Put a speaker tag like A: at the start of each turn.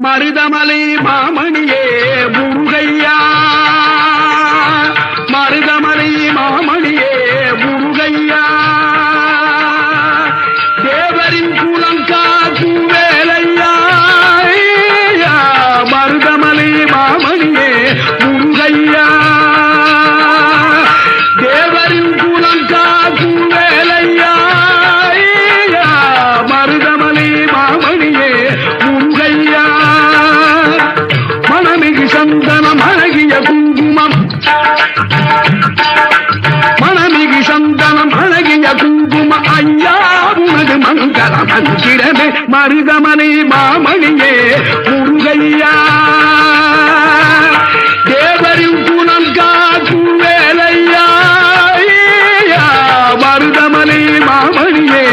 A: மருதமலை மாமணியே முருகையா. மருதமலை சந்தனம் அழகிய குங்குமம். மனமிகு சந்தனம் அழகிய குங்கும ஐயா உனது மங்கள மந்திரமே மருகமனை மாமணியே முருகையா. தேவரின் மாமணியே